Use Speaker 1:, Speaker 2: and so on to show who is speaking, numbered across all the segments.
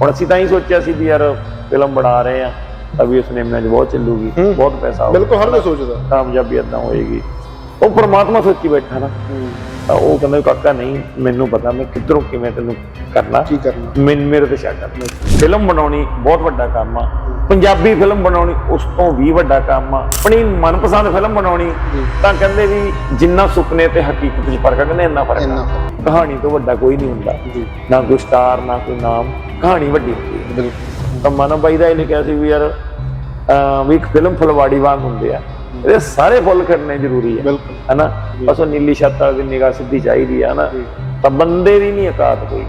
Speaker 1: ਹੁਣ ਅਸੀਂ ਤਾਂ ਹੀ ਸੋਚਿਆ ਸੀ ਵੀ ਯਾਰ ਫਿਲਮ ਬਣਾ ਰਹੇ ਆ ਵੀ ਇਸ ਸਿਨੇਮੇ 'ਚ ਬਹੁਤ ਚੱਲੂਗੀ। ਬਹੁਤ ਪੈਸਾ ਆਊਗਾ।
Speaker 2: ਬਿਲਕੁਲ ਹਰ ਕੋਈ ਸੋਚਦਾ।
Speaker 1: ਕਾਮਯਾਬੀ ਏਦਾਂ ਹੋਏਗੀ। ਉਹ ਪ੍ਰਮਾਤਮਾ ਸੋਚੀ ਬੈਠਾ ਨਾ। ਤਾਂ ਉਹ ਕਹਿੰਦਾ ਕਾਕਾ ਨਹੀਂ ਮੈਨੂੰ ਪਤਾ ਮੈਂ ਕਿੱਧਰੋਂ ਕਿਵੇਂ ਤੈਨੂੰ ਕਰਨਾ।
Speaker 2: ਕੀ ਕਰਨਾ?
Speaker 1: ਮੈਨ ਮੇਰੇ ਤੇ ਸ਼ੱਕ ਕਰਨਾ ਫਿਲਮ ਬਣਾਉਣੀ ਬਹੁਤ ਵੱਡਾ ਕੰਮ ਆ। ਪੰਜਾਬੀ ਫਿਲਮ ਬਣਾਉਣੀ ਉਸ ਤੋਂ ਵੀ ਵੱਡਾ ਕੰਮ ਆ। ਆਪਣੀ ਮਨਪਸੰਦ ਫਿਲਮ ਬਣਾਉਣੀ। ਤਾਂ ਕਹਿੰਦੇ ਵੀ ਜਿੰਨਾ ਸੁਪਨੇ ਤੇ ਹਕੀਕਤ 'ਚ ਫ਼ਰਕ ਆ ਕਹਿੰਦੇ ਇੰਨਾ ਫ਼ਰਕ ਆ। ਕਹਾਣੀ ਤੋਂ ਵੱਡਾ ਕੋਈ ਨਹੀਂ ਹੁੰਦਾ। ਨਾ ਕੋਈ ਸਟਾਰ ਨਾ ਕੋਈ ਨਾਮ ਕਹਾਣੀ ਵੱਡੀ ਹੁੰਦੀ ਹੈ।
Speaker 2: ਬਿਲਕੁਲ।
Speaker 1: ਤਾਂ ਮਾਨਵ ਬਾਈ ਦਾ ਇਹ ਲਿਖਿਆ ਸੀ ਵੀ ਯਾਰ ਵੀ ਇੱਕ ਫਿਲਮ ਫੁਲਵਾੜੀ ਵਾਂਗ ਹੁੰਦੇ ਆ। ਇਹਦੇ ਸਾਰੇ ਫੁੱਲ ਖੜਨੇ ਜ਼ਰੂਰੀ ਹੈ ਹਨਾ? ਬਸ ਉਹ ਨੀਲੀ ਛੱਤ ਵਾਲੀ ਨਿਗਾਹ ਸਿੱਧੀ ਚਾਹੀਦੀ ਹੈ ਹਨਾ। ਤਾਂ ਬੰਦੇ ਦੀ ਨਹੀਂ ਔਕਾਤ ਕੋਈ।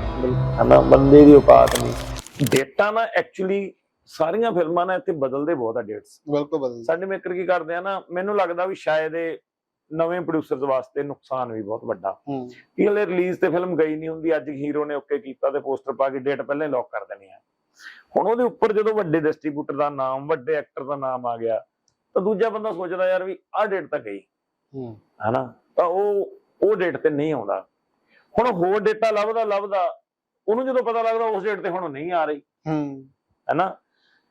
Speaker 1: ਹਨਾ? ਬੰਦੇ ਦੀ ਔਕਾਤ ਨਹੀਂ। ਡੇਟਾ ਨਾ ਐਕਚੁਅਲੀ ਸਾਰੀਆਂ ਫਿਲਮਾਂ ਨਾਲ ਇੱਥੇ ਬਦਲਦੇ ਬਹੁਤ ਆ ਡੇਟਸ
Speaker 2: ਬਿਲਕੁਲ ਬਦਲ
Speaker 1: ਸਾਡੇ ਮੇਕਰ ਕੀ ਕਰਦੇ ਆ ਨਾ ਮੈਨੂੰ ਲੱਗਦਾ ਵੀ ਸ਼ਾਇਦ ਇਹ ਨਵੇਂ ਪ੍ਰੋਡਿਊਸਰਸ ਵਾਸਤੇ ਨੁਕਸਾਨ ਵੀ ਬਹੁਤ ਵੱਡਾ। ਕਿ ਹਲੇ ਰਿਲੀਜ਼ ਤੇ ਫਿਲਮ ਗਈ ਨਹੀਂ ਹੁੰਦੀ ਅੱਜ ਹੀਰੋ ਨੇ ਓਕੇ ਕੀਤਾ ਤੇ ਪੋਸਟਰ ਪਾ ਕੇ ਡੇਟ ਪਹਿਲਾਂ ਲੌਕ ਕਰ ਦੇਣੀ ਆ। ਹੁਣ ਉਹਦੇ ਉੱਪਰ ਜਦੋਂ ਵੱਡੇ ਡਿਸਟ੍ਰੀਬਿਊਟਰ ਦਾ ਨਾਮ ਵੱਡੇ ਐਕਟਰ ਦਾ ਨਾਮ ਆ ਗਿਆ ਤਾਂ ਦੂਜਾ ਬੰਦਾ ਸੋਚਦਾ ਯਾਰ ਵੀ ਆਹ ਡੇਟ ਤਾਂ ਗਈ।
Speaker 2: ਹੂੰ।
Speaker 1: ਹਨਾ? ਤਾਂ ਉਹ ਉਹ ਡੇਟ ਤੇ ਨਹੀਂ ਆਉਂਦਾ। ਹੁਣ ਹੋਰ ਡੇਟਾ ਲੱਭਦਾ ਲੱਭਦਾ ਉਹਨੂੰ ਜਦੋਂ ਪਤਾ ਲੱਗਦਾ ਉਸ ਡੇਟ ਤੇ ਹੁਣ ਨਹੀਂ ਆ ਰਹੀ।
Speaker 2: ਹੂੰ।
Speaker 1: ਹੈਨਾ?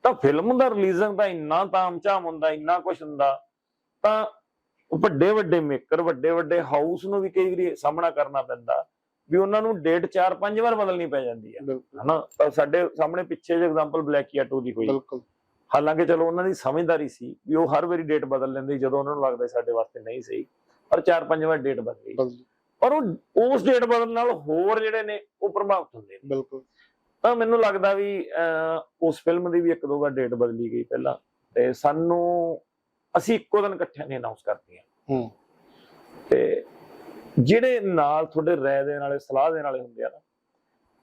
Speaker 1: ਤਾਂ ਫਿਲਮ ਦਾ ਰਿਲੀਜ਼ਿੰਗ ਦਾ ਇੰਨਾ ਤਾਮਝਾਮ ਹੁੰਦਾ ਇੰਨਾ ਕੁਝ ਹੁੰਦਾ ਤਾਂ ਵੱਡੇ ਵੱਡੇ ਮੇਕਰ ਵੱਡੇ ਵੱਡੇ ਹਾਊਸ ਨੂੰ ਵੀ ਕਈ ਵਾਰੀ ਸਾਹਮਣਾ ਕਰਨਾ ਪੈਂਦਾ ਵੀ ਉਹਨਾਂ ਨੂੰ ਡੇਟ 4-5 ਵਾਰ ਬਦਲਣੀ ਪੈ ਜਾਂਦੀ ਹੈ ਹਨਾ? ਤਾਂ ਸਾਡੇ ਸਾਹਮਣੇ ਪਿੱਛੇ ਜੇ ਐਗਜ਼ਾਮਪਲ ਬਲੈਕੀਆ 2 ਦੀ ਹੋਈ।
Speaker 2: ਬਿਲਕੁਲ।
Speaker 1: ਹਾਲਾਂਕਿ ਚਲੋ ਉਹਨਾਂ ਦੀ ਸਮਝਦਾਰੀ ਸੀ ਵੀ ਉਹ ਹਰ ਵਾਰੀ ਡੇਟ ਬਦਲ ਲੈਂਦੇ ਜਦੋਂ ਉਹਨਾਂ ਨੂੰ ਲੱਗਦਾ ਸਾਡੇ ਵਾਸਤੇ ਨਹੀਂ ਸਹੀ ਪਰ 4-5 ਵਾਰ ਡੇਟ ਬਦਲੀ।
Speaker 2: ਬਦਲ।
Speaker 1: ਪਰ ਉਹ ਉਸ ਡੇਟ ਬਦਲਣ ਨਾਲ ਹੋਰ ਜਿਹੜੇ ਨੇ ਉਹ ਪ੍ਰਭਾਵਿਤ ਹੁੰਦੇ ਨੇ।
Speaker 2: ਬਿਲਕੁਲ।
Speaker 1: ਤਾਂ ਮੈਨੂੰ ਲੱਗਦਾ ਵੀ ਉਸ ਫਿਲਮ ਦੀ ਵੀ ਇੱਕ ਦੋ ਵਾਰ ਡੇਟ ਬਦਲੀ ਗਈ ਪਹਿਲਾਂ। ਤੇ ਸਾਨੂੰ ਅਸੀਂ ਇੱਕੋ ਦਿਨ ਇਕੱਠਿਆਂ ਨੇ ਅਨਾਉਂਸ ਕਰਤੀਆਂ
Speaker 2: ਹੂੰ।
Speaker 1: ਤੇ ਜਿਹੜੇ ਨਾਲ ਤੁਹਾਡੇ ਰਾਏ ਦੇਣ ਵਾਲੇ ਸਲਾਹ ਦੇਣ ਵਾਲੇ ਹੁੰਦੇ ਆ ਨਾ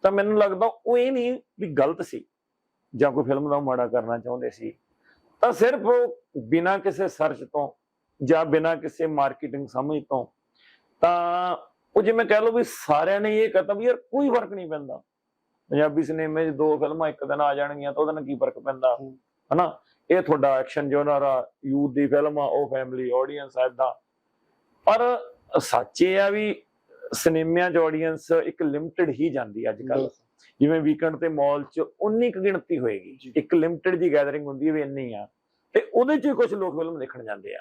Speaker 1: ਤਾਂ ਮੈਨੂੰ ਲੱਗਦਾ ਉਹ ਇਹ ਨਹੀਂ ਵੀ ਗਲਤ ਸੀ ਜਾਂ ਕੋਈ ਫਿਲਮ ਦਾ ਮਾੜਾ ਕਰਨਾ ਚਾਹੁੰਦੇ ਸੀ। ਤਾਂ ਸਿਰਫ ਉਹ ਬਿਨਾਂ ਕਿਸੇ ਸਰਚ ਤੋਂ ਜਾਂ ਬਿਨਾਂ ਕਿਸੇ ਮਾਰਕੀਟਿੰਗ ਸਮਝ ਤੋਂ ਤਾਂ ਉਹ ਜਿਵੇਂ ਕਹਿ ਲਓ ਵੀ ਸਾਰਿਆਂ ਨੇ ਇਹ ਕਹਤਾ ਵੀ ਯਾਰ ਕੋਈ ਫ਼ਰਕ ਨਹੀਂ ਪੈਂਦਾ। ਪੰਜਾਬੀ ਸਿਨੇਮੇ 'ਚ ਦੋ ਫਿਲਮਾਂ ਇੱਕ ਦਿਨ ਆ ਜਾਣਗੀਆਂ ਤਾਂ ਉਹਦੇ ਨਾਲ ਕੀ ਫ਼ਰਕ ਪੈਂਦਾ? ਹਨਾ? ਇਹ ਤੁਹਾਡਾ ਐਕਸ਼ਨ ਜੋਨਰ ਆ ਯੂਥ ਦੀ ਫਿਲਮ ਆ ਉਹ ਫੈਮਿਲੀ ਆਡੀਅנס ਐਦਾਂ ਪਰ ਸੱਚ ਆ ਵੀ ਸਿਨੇਮਿਆਂ 'ਚ ਆਡੀਅנס ਇੱਕ ਲਿਮਟਿਡ ਹੀ ਜਾਂਦੀ ਅੱਜ ਕੱਲ ਜਿਵੇਂ ਵੀਕਐਂਡ ਤੇ ਮਾਲ 'ਚ ਉਨੀ ਕੁ ਗਿਣਤੀ ਹੋਏਗੀ। ਇੱਕ ਲਿਮਟਿਡ ਜੀ ਗੈਦਰਿੰਗ ਹੁੰਦੀ ਹੈ ਵੀ ਇੰਨੀ ਆ। ਤੇ ਉਹਦੇ 'ਚ ਕੁਝ ਲੋਕ ਫਿਲਮ ਦੇਖਣ ਜਾਂਦੇ ਆ।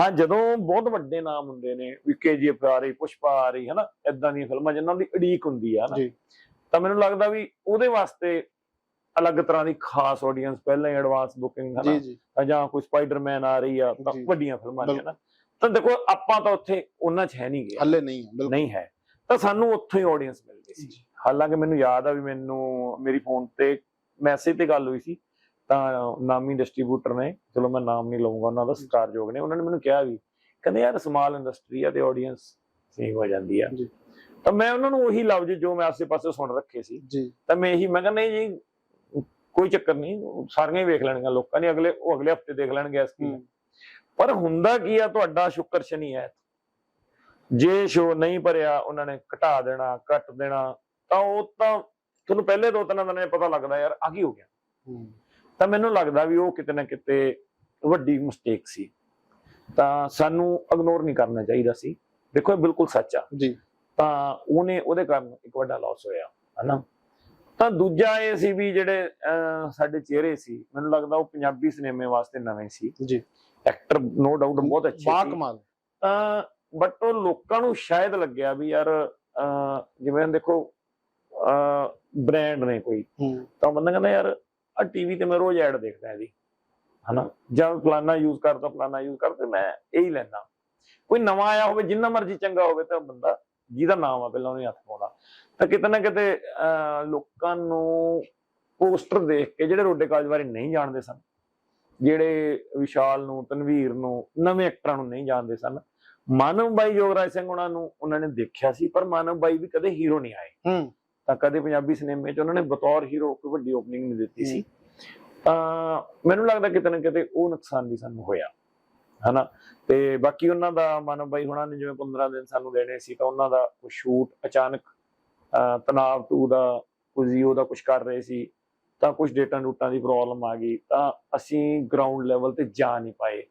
Speaker 1: ਹਾਂ ਜਦੋਂ ਬਹੁਤ ਵੱਡੇ ਨਾਮ ਹੁੰਦੇ ਨੇ ਵਿਕੇ ਜੀ ਆ ਪੁਸ਼ਪਾ ਆ ਰਹੀ ਹਨਾ? ਇਦਾਂ ਦੀਆਂ ਫਿਲਮਾਂ ਜਿਨ੍ਹਾਂ ਦੀ ਅੜੀਕ ਹੁੰਦੀ ਆ ਨਾ ਤਾਂ ਮੈਨੂੰ ਲੱਗਦਾ ਵੀ ਉਹਦੇ ਵਾਸਤੇ ਅਲੱਗ ਤਰ੍ਹਾਂ ਦੀ ਖਾਸ ਆਡੀਅנס ਪਹਿਲਾਂ ਹੀ ਐਡਵਾਂਸ ਬੁਕਿੰਗ ਹੈ ਨਾ।
Speaker 2: ਜਾਂ
Speaker 1: ਕੋਈ ਸਪਾਈਡਰਮੈਨ ਆ ਰਹੀ ਆ ਵੱਡੀਆਂ ਫਿਲਮਾਂ ਨੇ ਨਾ। ਤਾਂ ਦੇਖੋ ਆਪਾਂ ਤਾਂ ਉੱਥੇ ਉਹਨਾਂ 'ਚ ਹੈ ਨਹੀਂ ਗਏ।
Speaker 2: ਹੱਲੇ ਨਹੀਂ ਬਿਲਕੁਲ।
Speaker 1: ਨਹੀਂ ਹੈ। ਤਾਂ ਸਾਨੂੰ ਉੱਥੋਂ ਹੀ ਆਡੀਅנס ਮਿਲ ਗਈ
Speaker 2: ਸੀ
Speaker 1: ਹਾਲਾਂਕਿ ਮੈਨੂੰ ਯਾਦ ਆ ਵੀ ਮੈਨੂੰ ਮੇਰੀ ਫੋਨ ਤੇ ਮੈਸੇਜ ਤੇ ਗੱਲ ਹੋਈ ਸੀ। ਤਾਂ ਨਾਮੀ ਡਿਸਟ੍ਰੀਬਿਊਟਰ ਨੇ ਚਲੋ ਮੈਂ ਨਾਮ ਨਹੀਂ ਲਵਾਂਗਾ ਉਹਨਾਂ ਦਾ ਸਤਿਕਾਰਯੋਗ ਨੇ ਉਹਨਾਂ ਨੇ ਮੈਨੂੰ ਕਿਹਾ ਵੀ ਕਹਿੰਦੇ ਯਾਰ ਸਮਾਲ ਇੰਡਸਟਰੀ ਆ ਤੇ ਆਡੀਅנס ਸੇਮ ਹੋ ਜਾਂਦੀ ਆ। ਤਾਂ ਮੈਂ ਉਹਨਾਂ ਨੂੰ ਉਹੀ ਲਫ਼ਜ਼ ਜੋ ਮੈਂ ਆਸੇ-ਪਾਸੇ ਸੁਣ ਰੱਖੇ ਸੀ।
Speaker 2: ਜੀ।
Speaker 1: ਤਾਂ ਮੈਂ ਇਹੀ ਮੈਂ ਕਹਿੰਦਾ ਜੀ ਕੋਈ ਚੱਕਰ ਨਹੀਂ ਸਾਰੀਆਂ ਹੀ ਵੇਖ ਲੈਣਗੀਆਂ ਲੋਕਾਂ ਨੇ ਅਗਲੇ ਉਹ ਅਗਲੇ ਹਫ਼ਤੇ ਦੇਖ ਲੈਣਗੇ ਇਸ ਕੀ ਪਰ ਹੁੰਦਾ ਕੀ ਆ ਤੁਹਾਡਾ ਸ਼ੁਕਰ ਸ਼ਨੀ ਹੈ। ਜੇ ਸ਼ੋ ਨਹੀਂ ਭਰਿਆ ਉਹਨਾਂ ਨੇ ਘਟਾ ਦੇਣਾ ਕੱਟ ਦੇਣਾ ਤਾਂ ਉਹ ਤਾਂ ਤੁਹਾਨੂੰ ਪਹਿਲੇ ਦੋ ਤਿੰਨ ਦਿਨਾਂ ਪਤਾ ਲੱਗਦਾ ਯਾਰ ਆ ਕੀ ਹੋ ਗਿਆ। ਤਾਂ ਮੈਨੂੰ ਲੱਗਦਾ ਵੀ ਉਹ ਕਿਤੇ ਨਾ ਕਿਤੇ ਵੱਡੀ ਮਿਸਟੇਕ ਸੀ। ਤਾਂ ਸਾਨੂੰ ਇਗਨੋਰ ਨਹੀਂ ਕਰਨਾ ਚਾਹੀਦਾ ਸੀ। ਦੇਖੋ ਇਹ ਬਿਲਕੁਲ ਸੱਚ ਆ।
Speaker 2: ਜੀ।
Speaker 1: ਤਾਂ ਉਹਨੇ ਉਹਦੇ ਕਾਰਨ ਇੱਕ ਵੱਡਾ ਲਾਸ ਹੋਇਆ ਹਨਾ? ਤਾਂ ਦੂਜਾ ਇਹ ਸੀ ਵੀ ਜਿਹੜੇ ਸਾਡੇ ਚਿਹਰੇ ਸੀ ਮੈਨੂੰ ਲੱਗਦਾ ਉਹ ਪੰਜਾਬੀ ਸਿਨੇਮੇ ਵਾਸਤੇ ਨਵੇਂ ਸੀ।
Speaker 2: ਜੀ।
Speaker 1: ਐਕਟਰ ਨੋ ਡਾਊਟ ਬਹੁਤ ਅੱਛੇ
Speaker 2: ਬਾ ਕਮਾਲ।
Speaker 1: ਤਾਂ ਬਟ ਉਹ ਲੋਕਾਂ ਨੂੰ ਸ਼ਾਇਦ ਲੱਗਿਆ ਵੀ ਯਾਰ ਜਿਵੇਂ ਦੇਖੋ ਬ੍ਰਾਂਡ ਨੇ ਕੋਈ। ਤਾਂ ਬੰਦਾ ਕਹਿੰਦਾ ਯਾਰ ਆ ਟੀਵੀ ਤੇ ਮੈਂ ਰੋਜ਼ ਐਡ ਦੇਖਦਾ ਇਹਦੀ ਹਨਾ? ਜਾਂ ਫਲਾਨਾ ਯੂਜ਼ ਕਰਦਾ ਫਲਾਨਾ ਯੂਜ਼ ਕਰਦਾ ਮੈਂ ਇਹ ਲੈਣਾ ਕੋਈ ਨਵਾਂ ਆਇਆ ਹੋਵੇ ਜਿੰਨਾ ਮਰਜ਼ੀ ਚੰਗਾ ਹੋਵੇ ਤਾਂ ਬੰਦਾ ਜਿਹਦਾ ਨਾਮ ਆ ਪਹਿਲਾਂ ਉਹਨੇ ਹੱਥ ਪਾਉਂਦਾ ਤਾਂ ਕਿਤੇ ਨਾ ਕਿਤੇ ਲੋਕਾਂ ਨੂੰ ਪੋਸਟਰ ਦੇਖ ਕੇ ਜਿਹੜੇ ਰੋਡੇ ਕਾਲਜ ਬਾਰੇ ਨਹੀਂ ਜਾਣਦੇ ਸਨ ਜਿਹੜੇ ਵਿਸ਼ਾਲ ਨੂੰ ਤਨਵੀਰ ਨੂੰ ਨਵੇਂ ਐਕਟਰਾਂ ਨੂੰ ਨਹੀਂ ਜਾਣਦੇ ਸਨ ਮਾਨਵ ਬਾਈ ਯੋਗਰਾਜ ਸਿੰਘ ਉਹਨਾਂ ਨੂੰ ਉਹਨਾਂ ਨੇ ਦੇਖਿਆ ਸੀ ਪਰ ਮਾਨਵ ਬਾਈ ਵੀ ਕਦੇ ਹੀਰੋ ਨਹੀਂ ਆਏ।
Speaker 2: ਹੂੰ।
Speaker 1: ਤਾਂ ਕਦੇ ਪੰਜਾਬੀ ਸਿਨੇਮੇ 'ਚ ਉਹਨਾਂ ਨੇ ਬਤੌਰ ਹੀਰੋ ਕੋਈ ਵੱਡੀ ਓਪਨਿੰਗ ਨਹੀਂ ਦਿੱਤੀ ਸੀ। ਤਾਂ ਮੈਨੂੰ ਲੱਗਦਾ ਕਿਤੇ ਨਾ ਕਿਤੇ ਉਹ ਨੁਕਸਾਨ ਵੀ ਸਾਨੂੰ ਹੋਇਆ। ਹਨਾ? ਤੇ ਬਾਕੀ ਉਹਨਾਂ ਦਾ ਮਾਨਵ ਬਾਈ ਹੁਣਾਂ ਨੇ ਜਿਵੇਂ 15 ਦਿਨ ਸਾਨੂੰ ਦੇਣੇ ਸੀ ਤਾਂ ਉਹਨਾਂ ਦਾ ਕੋਈ ਸ਼ੂਟ ਅਚਾਨਕ ਤਨਾਵ 2 ਦਾ ਕੁਝ ਜੀਓ ਦਾ ਕੁਝ ਕਰ ਰਹੇ ਸੀ ਤਾਂ ਕੁਝ ਡੇਟਾ ਡੂਟਾਂ ਦੀ ਪ੍ਰੋਬਲਮ ਆ ਗਈ ਤਾਂ ਅਸੀਂ ਗਰਾਊਂਡ ਲੈਵਲ ਤੇ ਜਾ ਨਹੀਂ ਪਾਏ।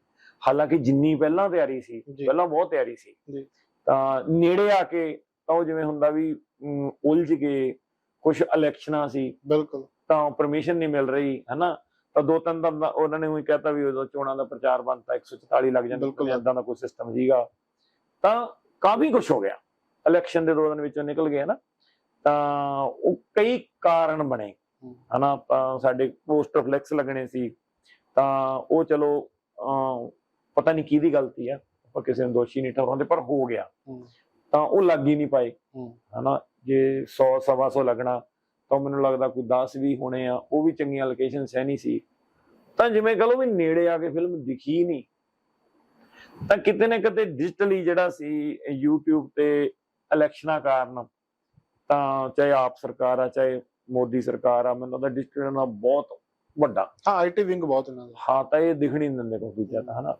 Speaker 1: ਹਾਲਾਂਕਿ ਜਿੰਨੀ ਪਹਿਲਾਂ ਤਿਆਰੀ ਸੀ। ਪਹਿਲਾਂ ਬਹੁਤ ਤਿਆਰੀ ਸੀ।
Speaker 2: ਜੀ।
Speaker 1: ਤਾਂ ਨੇੜੇ ਆ ਕੇ ਤਾਂ ਉਹ ਜਿਵੇਂ ਹੁੰਦਾ ਵੀ ਉਲਝ ਗਏ ਕੁਝ ਇਲੈਕਸ਼ਨਾਂ ਸੀ।
Speaker 2: ਬਿਲਕੁਲ।
Speaker 1: ਤਾਂ ਪਰਮਿਸ਼ਨ ਨਹੀਂ ਮਿਲ ਰਹੀ ਹਨਾ? ਤਾਂ ਦੋ ਤਿੰਨ ਦਿਨ ਦਾ ਉਹਨਾਂ ਨੇ ਉਹੀ ਕਹਤਾ ਵੀ ਉਦੋਂ ਚੋਣਾਂ ਦਾ ਪ੍ਰਚਾਰ ਬੰਦ ਤਾਂ 144 ਲੱਗ ਜਾਂਦਾ
Speaker 2: ਬਿਲਕੁਲ।
Speaker 1: ਇਦਾਂ ਦਾ ਕੋਈ ਸਿਸਟਮ ਸੀਗਾ। ਤਾਂ ਕਾਫੀ ਕੁਝ ਹੋ ਗਿਆ। ਇਲੈਕਸ਼ਨ ਦੇ ਦੋ ਦਿਨ ਵਿੱਚੋਂ ਨਿਕਲ ਗਏ ਨਾ। ਤਾਂ ਉਹ ਕਈ ਕਾਰਨ ਬਣੇ। ਹਨਾ ਸਾਡੇ ਪੋਸਟਰ ਫਲੈਕਸ ਲੱਗਣੇ ਸੀ। ਤਾਂ ਉਹ ਚਲੋ ਪਤਾ ਨਹੀਂ ਕਿਹਦੀ ਗਲਤੀ ਆ। ਆਪਾਂ ਕਿਸੇ ਨੂੰ ਦੋਸ਼ੀ ਨਹੀਂ ਠਹਿਰਾਉਂਦੇ ਪਰ ਹੋ ਗਿਆ। ਤਾਂ ਉਹ ਲੱਗ ਹੀ ਨਹੀਂ ਪਾਏ। ਹਨਾ ਜੇ 100 ਸਵਾ ਸੌ ਲੱਗਣਾ ਤਾਂ ਮੈਨੂੰ ਲੱਗਦਾ ਕੋਈ 10 ਵੀ ਹੋਣੇ ਆ ਉਹ ਵੀ ਚੰਗੀਆਂ ਲੋਕੇਸ਼ਨਸ ਹੈ ਨਹੀਂ ਸੀ। ਤਾਂ ਜਿਵੇਂ ਕਹ ਲਓ ਵੀ ਨੇੜੇ ਆ ਕੇ ਫਿਲਮ ਦਿਖੀ ਨਹੀਂ। ਤਾਂ ਕਿਤੇ ਨਾ ਕਿਤੇ ਡਿਜੀਟਲੀ ਜਿਹੜਾ ਸੀ YouTube ਤੇ ਇਲੈਕਸ਼ਨਾਂ ਕਾਰਨ ਤਾਂ ਚਾਹੇ ਆਪ ਸਰਕਾਰ ਆ ਚਾਹੇ ਮੋਦੀ ਸਰਕਾਰ ਆ ਮੈਨੂੰ ਲੱਗਦਾ ਡਿਜੀਟਲ ਨਾਲ ਬਹੁਤ ਵੱਡਾ।
Speaker 2: ਹਾਂ ਆਈਟੀ ਵਿੰਗ ਬਹੁਤ ਇਹਨਾਂ ਦਾ।
Speaker 1: ਹਾਂ ਤਾਂ ਇਹ ਦਿਖਣੀ ਨਹੀਂ ਦਿੰਦੇ ਕੋਈ ਦੂਜਾ ਤਾਂ ਹਨਾ?